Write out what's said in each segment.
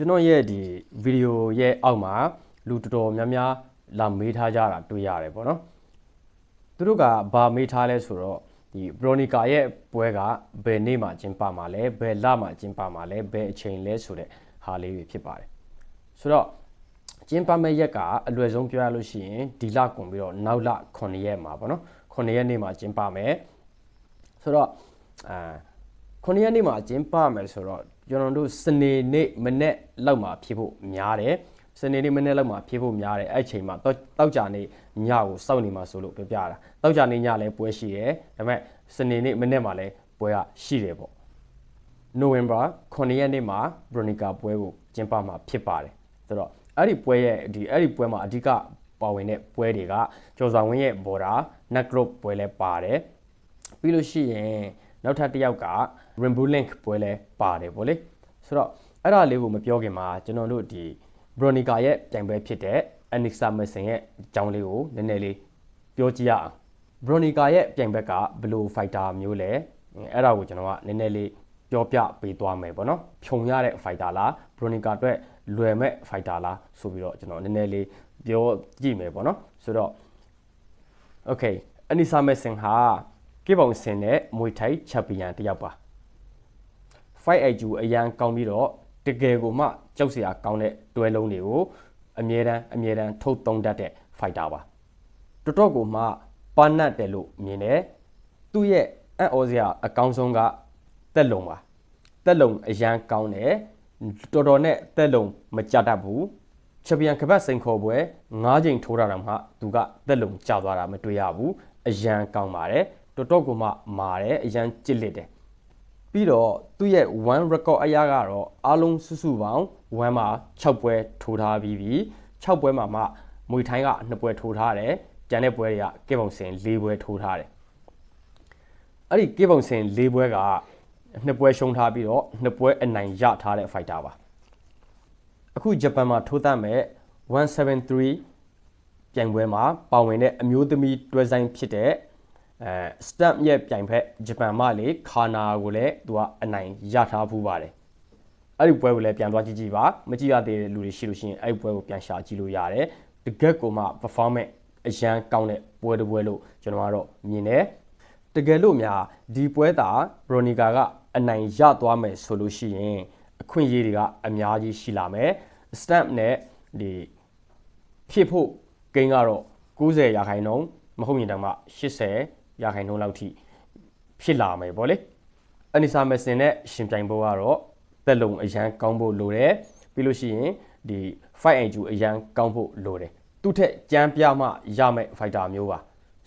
ကျွန်တော်ရဲ့ဒီဗီဒီယိုရဲ့အောက်မှာလူတော်တော်များများလာမေးထားကြတာတွေ့ရတယ်ပေါ့နော်သူတို့ကဘာမေးထားလဲဆိုတော့ဒီဘရိုနီကာရဲ့ပွဲကဘယ်နေ့မှာကျင်းပမှာလဲဘယ်လမှာကျင်းပမှာလဲဘယ်အချိန်လဲဆိုတဲ့ဟာလေးတွေဖြစ်ပါတယ်ဆိုတော့ကျင်းပမဲ့ရက်ကအလွယ်ဆုံးပြောရလို့ရှိရင်ဒီလကုန်ပြီးတော့နောက်လ9ရက်မှာပေါ့နော်9ရက်နေ့မှာကျင်းပမယ်ဆိုတော့အာ 9ရက်နေ့မှာကျင်းပမယ်ဆိုတော့ကျွန်တော်တို့စနေနေ့မနေ့လောက်မှာဖြစ်ဖို့များတယ်စနေနေ့မနေ့လောက်မှာဖြစ်ဖို့များတယ်အဲ့ချိန်မှာတောတောက်ကြနေ့ညကိုစောင့်နေမှာဆိုလို့ပြောပြတာတောက်ကြနေ့ညလည်းပွဲရှိတယ်ဒါပေမဲ့စနေနေ့မနေ့မှာလည်းပွဲကရှိတယ်ပေါ့ November 9ရက်နေ့မှာ Bronica ပွဲကိုကျင်းပမှာဖြစ်ပါတယ်ဆိုတော့အဲ့ဒီပွဲရဲ့ဒီအဲ့ဒီပွဲမှာအဓိကပါဝင်တဲ့ပွဲတွေကကျော်ဆောင်ဝင်းရဲ့ border nut group ပွဲလည်းပါတယ်ပြီးလို့ရှိရင် နောက်ထပ်တစ်ယောက်က Rainbow Link ပွဲလည်းပါတယ်ဗောလေဆိုတော့အဲ့ဒါလေးကိုမပြောခင်မှာကျွန်တော်တို့ဒီ Bronica ရဲ့ပြိုင်ပွဲဖြစ်တဲ့ Anixa Mason ရဲ့အကြောင်းလေးကိုနည်းနည်းလေးပြောကြည့်ရအောင် Bronica ရဲ့ပြိုင်ဘက်ကဘယ်လို fighter မျိုးလဲအဲ့ဒါကိုကျွန်တော်ကနည်းနည်းလေးပြောပြပေးသွားမယ်ပေါ့နော်ဖြုံရတဲ့ fighter လား Bronica အတွက်လွယ်မဲ့ fighter လားဆိုပြီးတော့ကျွန်တော်နည်းနည်းလေးပြောကြည့်မယ်ပေါ့နော်ဆိုတော့ Okay အနိစာမဲစင်ဟာ ကေပုံစင်နဲ့မွေထိုက်ချန်ပီယံတစ်ယောက်ပါ fight IQ အရန်ကောင်းပြီးတော့တကယ်ကိုမှကြောက်စရာကောင်းတဲ့တွဲလုံးတွေကိုအမြဲတမ်းအမြဲတမ်းထုတ်သုံးတတ်တဲ့ fighter ပါတော်တော်ကိုမှပန်းနတ်တယ်လို့မြင်တယ်သူ့ရဲ့အံ့ဩစရာအကောင်းဆုံးကတက်လုံပါတက်လုံအရန်ကောင်းတယ်တော်တော်နဲ့တက်လုံမကြတတ်ဘူးချန်ပီယံကပတ်စိန်ခေါ်ပွဲ၅ချိန်ထိုးတာတော့မှသူကတက်လုံကျသွားတာမတွေ့ရဘူးအရန်ကောင်းပါတယ် တော်တော်ကိုမှမာတယ်အရန်ကြစ်လက်တယ်ပြီးတော့သူ့ရဲ့1 record အရာကတော့အားလုံးစုစုပေါင်း1မှာ6ပွဲထိုးထားပြီးပြီ6ပွဲမှာမှမွေထိုင်းက2ပွဲထိုးထားတယ်ကျန်တဲ့ပွဲတွေကကေပုံစင်4ပွဲထိုးထားတယ်အဲ့ဒီကေပုံစင်4ပွဲက2ပွဲရှုံးထားပြီးတော့2ပွဲအနိုင်ရထားတဲ့ fighter ပါအခုဂျပန်မှာထိုးသတ်မဲ့173ပြိုင်ပွဲမှာပါဝင်တဲ့အမျိုးသမီးတွဲဆိုင်ဖြစ်တဲ့ အဲ stamp ရဲ့ပြိုင်ဖက်ဂျပန်မလေးခါနာကိုလည်းသူကအနိုင်ရထားဖူးပါတယ်အဲ့ဒီပွဲကိုလည်းပြန်သွားကြည့်ကြည့်ပါမကြည့်ရသေးတဲ့လူတွေရှိလို့ရှိရင်အဲ့ဒီပွဲကိုပြန်ရှာကြည့်လို့ရတယ်တကက်ကိုမှ performance အရန်ကောင်းတဲ့ပွဲတစ်ပွဲလို့ကျွန်တော်ကတော့မြင်တယ်တကယ်လို့များဒီပွဲတာဘရိုနီကာကအနိုင်ရသွားမယ်ဆိုလို့ရှိရင်အခွင့်အရေးတွေကအများကြီးရှိလာမယ် stamp နဲ့ဒီဖြစ်ဖို့ဂိမ်းကတော့90ရာခိုင်နှုန်းမဟုတ်ရင်တောင်မှ80 ရာခိုင်နှုန်းလောက်ထိဖြစ်လာမယ်ဗောလေအနိစာမစင်နဲ့ရှင်ပြိုင်ဖို့ကတော့သက်လုံအရန်ကောင်းဖို့လိုတယ်ပြီးလို့ရှိရင်ဒီ fight and ju အရန်ကောင်းဖို့လိုတယ်သူ့ထက်ကြမ်းပြမှရမယ့် fighter မျိုးပါ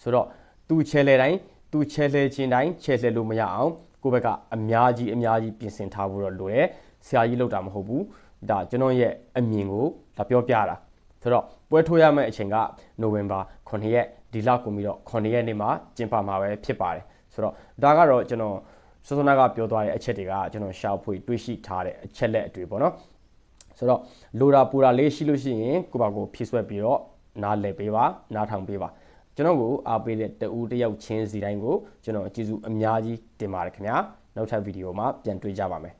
ဆိုတော့သူချဲလဲတိုင်းသူချဲလဲခြင်းတိုင်းချဲလဲလို့မရအောင်ကိုယ့်ဘက်ကအများကြီးအများကြီးပြင်ဆင်ထားဖို့တော့လိုတယ်ဆရာကြီးလောက်တာမဟုတ်ဘူးဒါကျွန်တော်ရဲ့အမြင်ကိုဒါပြောပြတာ ဆိုတော့ပွဲထိုးရမယ့်အချိန်ကနိုဝင်ဘာ9ရက်ဒီလကုန်ပြီးတော့9ရက်နေ့မှာကျင်းပမှာပဲဖြစ်ပါတယ်ဆိုတော့ဒါကတော့ကျွန်တော်စောစောနာကပြောသွားတဲ့အချက်တွေကကျွန်တော်ရှာဖွေတွေးရှိထားတဲ့အချက်လက်အတွေ့ပေါ့နော်ဆိုတော့လိုတာပူတာလေးရှိလို့ရှိရင်ကိုပါကိုဖြည့်ဆွဲပြီးတော့နားလည်ပေးပါနားထောင်ပေးပါကျွန်တော်ကိုအားပေးတဲ့တဦးတယောက်ချင်းစီတိုင်းကိုကျွန်တော်ကျေးဇူးအများကြီးတင်ပါတယ်ခင်ဗျာနောက်ထပ်ဗီဒီယိုမှာပြန်တွေ့ကြပါမယ်